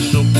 nunca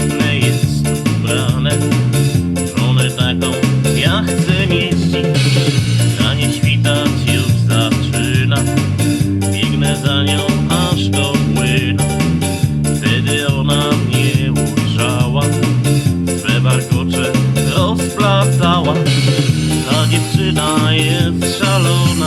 piękne jest ubrane Żonę taką ja chcę mieć Na nie świtać już zaczyna Biegnę za nią aż do płynu Wtedy ona mnie ujrzała Swe warkocze rozplatała. Ta dziewczyna jest szalona